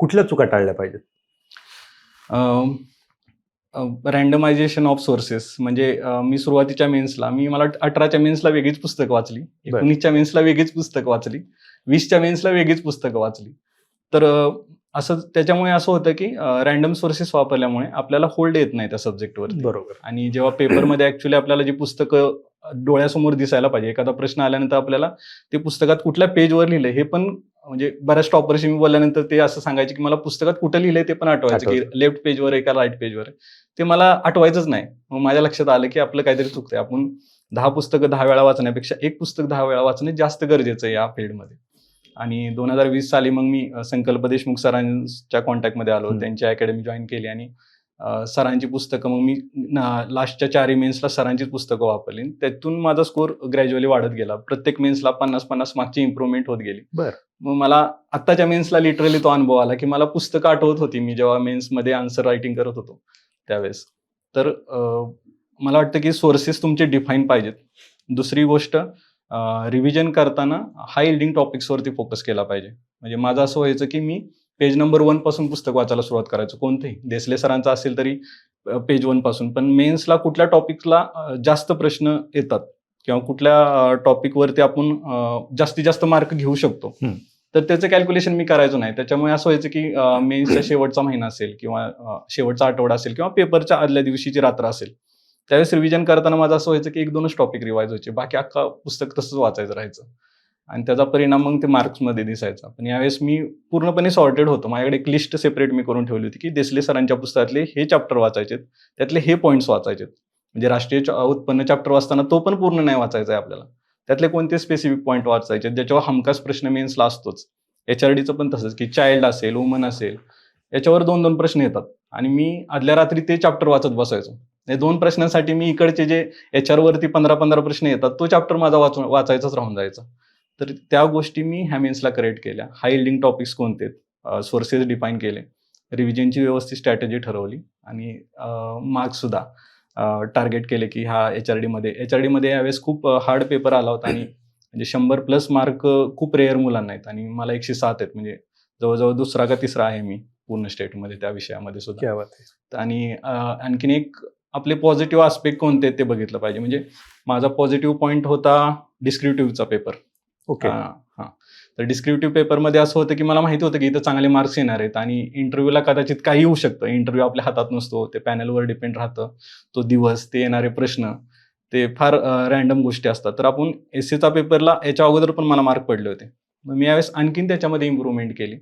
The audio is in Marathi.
कुठल्या चुका टाळल्या पाहिजेत? रँडमायझेशन ऑफ सोर्सेस म्हणजे मी सुरुवातीच्या मेन्सला मी मला अठराच्या मेन्सला वेगळीच पुस्तकं वाचली. एकोणीसच्या मेन्सला वेगळीच पुस्तकं वाचली. वीसच्या मेन्सला वेगळीच पुस्तकं वाचली. तर असं त्याच्यामुळे असं होतं की रँडम सोर्सेस वापरल्यामुळे आपल्याला होल्ड येत नाही त्या सब्जेक्टवर बरोबर. आणि जेव्हा पेपरमध्ये ऍक्च्युली आपल्याला जी पुस्तकं डोळ्यासमोर दिसायला पाहिजे एखादा प्रश्न आल्यानंतर आपल्याला ते पुस्तकात कुठल्या पेजवर लिहिलंय हे पण म्हणजे बऱ्याच टॉपरशी मी बोलल्यानंतर ते असं सांगायचे की मला पुस्तकात कुठं लिहिलंय ते पण आठवायचं की. लेफ्ट पेजवर आहे का राईट पेजवर ते मला आठवायचंच नाही. मग माझ्या लक्षात आलं की आपलं काहीतरी चुकतंय. आपण दहा पुस्तकं दहा वेळा वाचण्यापेक्षा एक पुस्तक दहा वेळा वाचणे जास्त गरजेचं आहे या फील्डमध्ये आणि दोन हजार वीस साली मग मी संकल्प देशमुख सरांच्या कॉन्टॅक्टमध्ये आलो. त्यांची अकॅडमी जॉईन केली आणि सरांची पुस्तकं मग मी लास्टच्या चारही मेन्सला सरांचीच पुस्तकं वापरली त्यातून माझा स्कोर ग्रॅज्युअली वाढत गेला. प्रत्येक मेन्सला पन्नास पन्नास मार्कची इम्प्रुव्हमेंट होत गेली. बर. मग मला आत्ताच्या मेन्सला लिटरली तो अनुभव आला की मला पुस्तकं आठवत होती मी जेव्हा मेन्समध्ये आन्सर रायटिंग करत होतो त्यावेळेस. तर मला वाटतं की सोर्सेस तुमचे डिफाईन पाहिजेत. दुसरी गोष्ट रिव्हिजन करताना हाय इल्डिंग टॉपिक्सवरती फोकस केला पाहिजे. म्हणजे माझं असं व्हायचं की मी पेज नंबर वनपासून पुस्तक वाचायला सुरुवात करायचो. कोणतंही. देसले सरांचं असेल तरी पेज वनपासून. पण मेन्सला कुठल्या टॉपिकला जास्त प्रश्न येतात? किंवा कुठल्या टॉपिकवरती आपण जास्तीत जास्त मार्क घेऊ शकतो. तर त्याचं कॅल्क्युलेशन मी करायचो नाही. त्याच्यामुळे असं व्हायचं की मेन्सचा शेवटचा महिना असेल किंवा शेवटचा आठवडा असेल किंवा पेपरच्या आदल्या दिवशीची रात्र असेल. त्यावेळेस रिव्हिजन करताना माझं असं व्हायचं की एक दोनच टॉपिक रिवाईज व्हायचे. बाकी अख्खा पुस्तक तसंच वाचायचं राहायचं. आणि त्याचा परिणाम मग ते मार्क्समध्ये दिसायचा. पण यावेळेस मी पूर्णपणे सॉर्टेड होतो. माझ्याकडे एक लिस्ट सेपरेट मी करून ठेवली होती की देसले सरांच्या पुस्तकातले हे चॅप्टर वाचायचे त्यातले हे पॉईंट्स वाचायचे म्हणजे राष्ट्रीय उत्पन्न चॅप्टर वाचताना तो पण पूर्ण नाही वाचायचा आहे आपल्याला. त्यातले कोणते स्पेसिफिक पॉईंट वाचायचे ज्याच्यावर हमखास प्रश्न मेन्सला असतोच. एच आर डीचं पण तसंच की चाइल्ड असेल वुमन असेल याच्यावर दोन दोन प्रश्न येतात. आणि मी आदल्या रात्री ते चॅप्टर वाचत बसायचो. या दोन प्रश्नांसाठी मी इकडचे जे एच आर वरती पंधरा पंधरा प्रश्न येतात तो चॅप्टर माझा वाचून वाचायचाच राहून जायचा. तर त्या गोष्टी मी ह्या मेन्सला करेक्ट केल्या. हाय इल्डिंग टॉपिक्स कोणते सोर्सेस डिफाईन केले. रिव्हिजनची व्यवस्थित स्ट्रॅटेजी ठरवली. आणि मार्क्स सुद्धा टार्गेट केले की ह्या एच आर डीमध्ये एच आर डीमध्ये यावेळेस खूप हार्ड पेपर आला होता. आणि म्हणजे शंभर प्लस मार्क खूप रेअर मुलांना आहेत. आणि मला एकशे सात आहेत. म्हणजे जवळजवळ दुसरा का तिसरा आहे मी पूर्ण स्टेटमध्ये त्या विषयामध्ये सुद्धा. आणि आणखीन एक आपले पॉझिटिव्ह आस्पेक्ट कोणते आहेत ते बघितलं पाहिजे. म्हणजे माझा पॉझिटिव्ह पॉईंट होता डिस्क्रिप्टिव्हचा पेपर ओके. हां तर डिस्क्रिप्टिव्ह पेपरमध्ये असं होतं की मला माहिती होतं की इथं चांगले मार्क्स येणार आहेत आणि इंटरव्ह्यूला कदाचित काही येऊ शकतं. इंटरव्ह्यू आपल्या हातात नसतो ते पॅनलवर डिपेंड राहतं. तो दिवस ते येणारे प्रश्न ते फार रॅन्डम गोष्टी असतात. तर आपण एस एचा पेपरला याच्या अगोदर पण मला मार्क पडले होते. मग मी यावेळेस आणखीन त्याच्यामध्ये इम्प्रूव्हमेंट केली.